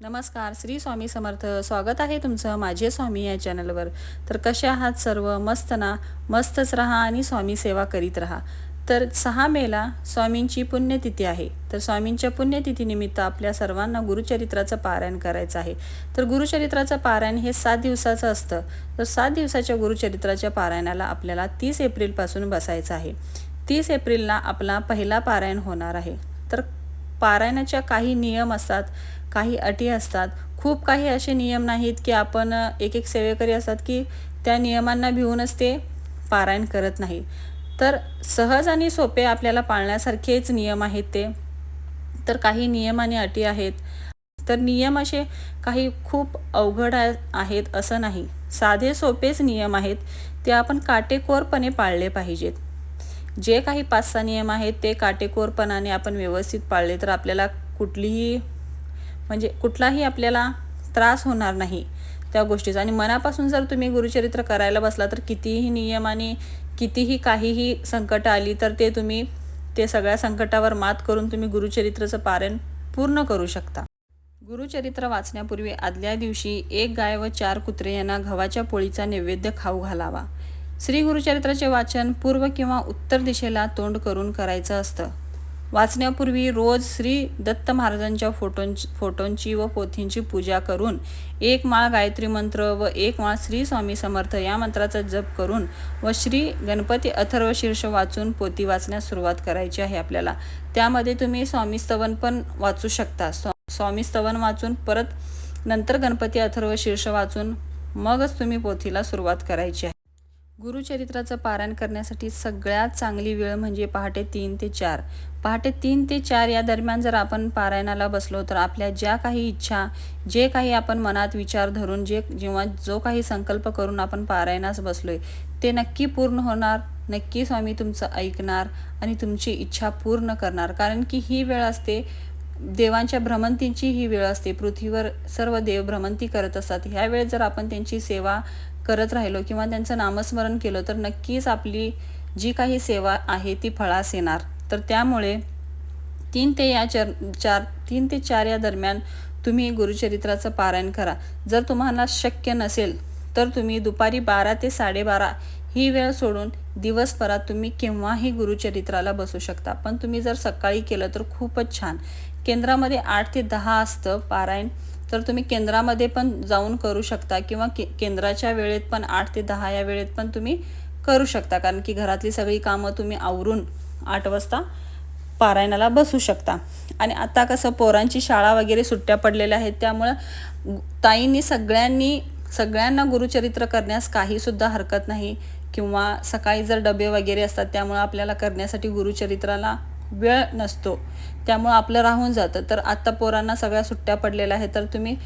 नमस्कार श्री स्वामी समर्थ. स्वागत आहे तुमचं माझे स्वामी या चॅनलवर. तर कसे आहात सर्व? मस्त ना? मस्तच राहा आणि स्वामी सेवा करीत राहा. तर सहा मेला स्वामींची पुण्यतिथी आहे. तर स्वामींच्या पुण्यतिथीनिमित्त आपल्या सर्वांना गुरुचरित्राचं पारायण करायचं आहे. तर गुरुचरित्राचं पारायण हे सात दिवसाचं असतं. तर सात दिवसाच्या गुरुचरित्राच्या पारायणाला आपल्याला तीस एप्रिलपासून बसायचं आहे. तीस एप्रिलला आपला पहिला पारायण होणार आहे. तर पारायणाच्या काही नियम असतात. काही अटी असतात. खूप काही असे नियम नाहीत की आपण एक एक सेवेकरी असतात की त्या नियमांना भिवूनच ते पारायण करत नाही. तर सहज आणि सोपे आपल्याला पाळण्यासारखेच नियम आहेत ते. तर काही नियम आणि अटी आहेत. तर नियम असे काही खूप अवघड आहेत असं नाही. साधे सोपेच नियम आहेत. ते आपण काटेकोरपणे पाळले पाहिजेत. जे काही पाच सहा नियम आहेत ते काटेकोरपणाने आपण व्यवस्थित पाळले तर आपल्याला कुठलीही म्हणजे कुठलाही आपल्याला त्रास होणार नाही त्या गोष्टीचा. आणि मनापासून जर तुम्ही गुरुचरित्र करायला बसला तर कितीही नियम आणि कितीही काहीही संकट आली तर ते तुम्ही ते सगळ्या संकटावर मात करून तुम्ही गुरुचरित्राचं पारायण पूर्ण करू शकता. गुरुचरित्र वाचण्यापूर्वी आदल्या दिवशी एक गाय व चार कुत्रे यांना गव्हाच्या पोळीचा नैवेद्य खाऊ घालावा. श्री गुरुचरित्राचे वाचन पूर्व किंवा उत्तर दिशेला तोंड करून करायचं असतं. वाचण्यापूर्वी रोज श्री दत्त महाराजांच्या फोटोंची फोटोंची व पोथींची पूजा करून एक माळ गायत्री मंत्र व एक माळ श्री स्वामी समर्थ या मंत्राचा जप करून व श्री गणपती अथर्व शीर्ष वाचून पोथी वाचण्यास सुरुवात करायची आहे आपल्याला. त्यामध्ये तुम्ही स्वामी स्तवन पण वाचू शकता. स्वा स्वामी स्तवन वाचून परत नंतर गणपती अथर्व शीर्ष वाचून मगच तुम्ही पोथीला सुरुवात करायची आहे. गुरुचरित्राचं पारायण करण्यासाठी सगळ्यात चांगली वेळ म्हणजे पहाटे तीन ते चार. पहाटे तीन ते चार या दरम्यान जर आपण पारायणाला बसलो तर आपल्या ज्या काही इच्छा जे काही आपण मनात विचार धरून जे जेव्हा जो काही संकल्प करून आपण पारायणास बसलोय ते नक्की पूर्ण होणार. नक्की स्वामी तुमचं ऐकणार आणि तुमची इच्छा पूर्ण करणार. कारण की ही वेळ असते देवांच्या भ्रमंतींची ही वेळ असते. पृथ्वीवर सर्व देव भ्रमंती करत असतात. ह्या वेळेत जर आपण त्यांची सेवा करत राहिलो किंवा त्यांचं नामस्मरण केलं तर नक्कीच आपली जी काही सेवा आहे ती फळास येणार. तर त्यामुळे तीन ते या चर चार तीन ते चार या दरम्यान तुम्ही गुरुचरित्राचं पारायण करा. जर तुम्हाला शक्य नसेल तर तुम्ही दुपारी बारा ते साडेबारा ही वेळ सोडून दिवसभरात तुम्ही केव्हाही गुरुचरित्राला बसू शकता. पण तुम्ही जर सकाळी केलं तर खूपच छान. केंद्रामध्ये आठ ते दहा असतं पारायण. तर तुम्ही केंद्रामध्ये पण जाऊन करू शकता किंवा के केंद्राच्या वेळेत पण आठ ते दहा या वेळेत पण तुम्ही करू शकता. कारण की घरातली सगळी कामं तुम्ही आवरून आठ वाजता पारायणाला बसू शकता. आणि आता कसं पोरांची शाळा वगैरे सुट्ट्या पडलेल्या आहेत त्यामुळं ताईंनी सगळ्यांनी सगळ्यांना गुरुचरित्र करण्यास काहीसुद्धा हरकत नाही. किंवा सकाळी जर डबे वगैरे असतात त्यामुळं आपल्याला करण्यासाठी गुरुचरित्राला वेळ नसतो. त्यामुळं आपलं राहून जातं. तर आत्ता पोरांना सगळ्या सुट्ट्या पडलेल्या आहेत. तर तुम्ही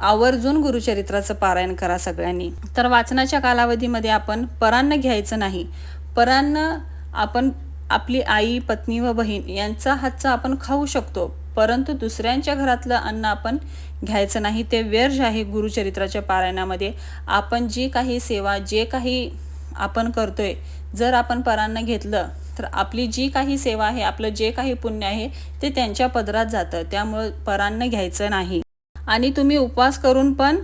आवर्जून गुरुचरित्राचं पारायण करा सगळ्यांनी. तर वाचनाच्या कालावधीमध्ये आपण परान्न घ्यायचं नाही. परान्न आपण आपली आई पत्नी व बहीण यांचा हातचं आपण खाऊ शकतो. परंतु दुसऱ्यांच्या घरातलं अन्न आपण घ्यायचं नाही. ते व्यर्ज आहे गुरुचरित्राच्या पारायणामध्ये. आपण जी काही सेवा जे काही आपण करतोय जर आपण परान्न घेतलं तर आपली जी काही सेवा आहे आपलं जे काही पुण्य आहे ते त्यांच्या पदरात जातं. त्यामुळं परान्न घ्यायचं नाही. आणि तुम्ही उपवास करून पण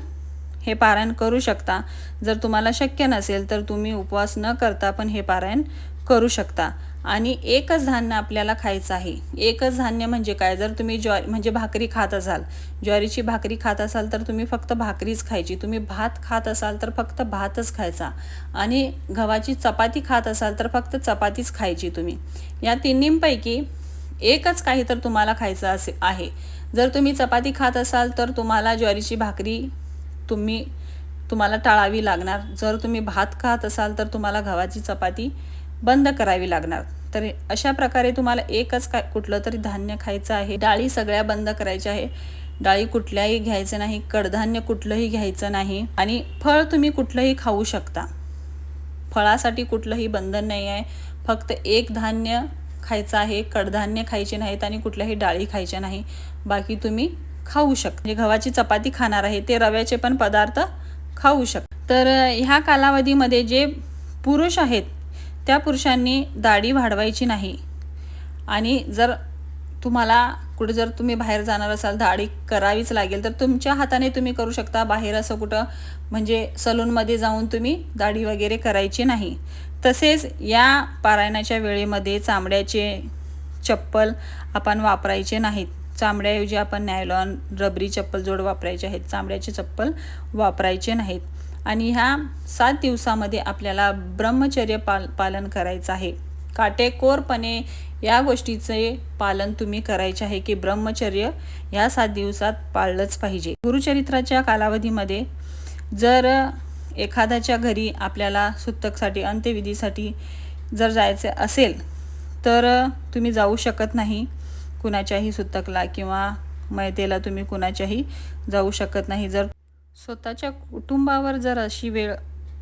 हे पारायण करू शकता. जर तुम्हाला शक्य नसेल तर तुम्ही उपवास न करता पण हे पारायण करू शकता. आणि एकच धान्य आपल्याला खायचं आहे. एकच धान्य म्हणजे काय? जर तुम्ही ज्वारी म्हणजे भाकरी खात असाल ज्वारीची भाकरी खात असाल तर तुम्ही फक्त भाकरीच खायची. तुम्ही भात खात असाल तर फक्त भातच खायचा. आणि गव्हाची चपाती खात असाल तर फक्त चपातीच खायची तुम्ही. या तिन्हींपैकी एकच काही तर तुम्हाला खायचं असे आहे. जर तुम्ही चपाती खात असाल तर तुम्हाला ज्वारीची भाकरी तुम्ही तुम्हाला टाळावी लागणार. जर तुम्ही भात खात असाल तर तुम्हाला गव्हाची चपाती बंद करावी लागणार. तर अशा प्रकारे तुम्हाला एकच काय कुठलं तरी धान्य खायचं आहे. डाळी सगळ्या बंद करायच्या आहे. डाळी कुठल्याही घ्यायचं नाही. कडधान्य कुठलंही घ्यायचं नाही. आणि फळ तुम्ही कुठलंही खाऊ शकता. फळासाठी कुठलंही बंधन नाही आहे. फक्त एक धान्य खायचं आहे कडधान्य खायचे नाहीत आणि कुठल्याही डाळी खायच्या नाही. बाकी तुम्ही खाऊ शकता. म्हणजे गव्हाची चपाती खाणार आहे ते रव्याचे पण पदार्थ खाऊ शकता. तर ह्या कालावधीमध्ये जे पुरुष आहेत त्या पुरुषांनी दाढी वाढवायची नाही. आणि जर तुम्हाला कुठे जर तुम्ही बाहेर जाणार असाल दाढी करावीच लागेल तर तुमच्या हाताने तुम्ही करू शकता. बाहेर असं कुठं म्हणजे सलूनमध्ये जाऊन तुम्ही दाढी वगैरे करायची नाही. तसेच या पारायणाच्या वेळेमध्ये चामड्याचे चप्पल आपण वापरायचे नाहीत. चामड्याऐवजी आपण नायलॉन रबरी चप्पल जोड वापरायचे आहेत. चामड्याचे चप्पल वापरायचे नाहीत. आणि ह्या सात दिवसामध्ये आपल्याला ब्रह्मचर्य पाल पालन करायचं आहे. काटेकोरपणे या गोष्टीचे पालन तुम्ही करायचे आहे की ब्रह्मचर्य ह्या सात दिवसात पाळलंच पाहिजे. गुरुचरित्राच्या कालावधीमध्ये जर एखाद्याच्या घरी आपल्याला सुतकसाठी अंत्यविधीसाठी जर जायचे असेल तर तुम्ही जाऊ शकत नाही कुणाच्याही सुतकला किंवा मैतेला तुम्ही कुणाच्याही जाऊ शकत नाही. जर स्वतःच्या कुटुंबावर जर अशी वेळ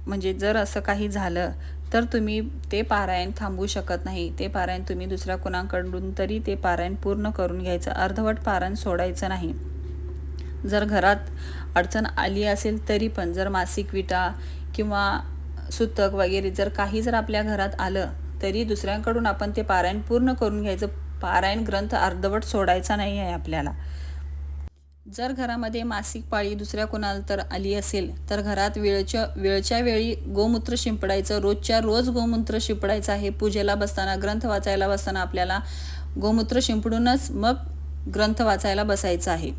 म्हणजे जर असं काही झालं तर तुम्ही ते पारायण थांबवू शकत नाही. ते पारायण तुम्ही दुसऱ्या कुणाकडून तरी ते पारायण पूर्ण करून घ्यायचं. अर्धवट पारायण सोडायचं नाही. जर घरात अडचण आली असेल तरी पण जर मासिक विटा किंवा सुतक वगैरे जर काही जर आपल्या घरात आलं तरी दुसऱ्यांकडून आपण ते पारायण पूर्ण करून घ्यायचं. पारायण ग्रंथ अर्धवट सोडायचा नाही आहे आपल्याला. जर घरामध्ये मासिक पाळी दुसऱ्या कोणाला तर आली असेल तर घरात वेळच्या वेळच्या वेळी गोमूत्र शिंपडायचं रोजच्या रोज गोमूत्र शिंपडायचं आहे. पूजेला बसताना ग्रंथ वाचायला बसताना आपल्याला गोमूत्र शिंपडूनच मग ग्रंथ वाचायला बसायचं आहे.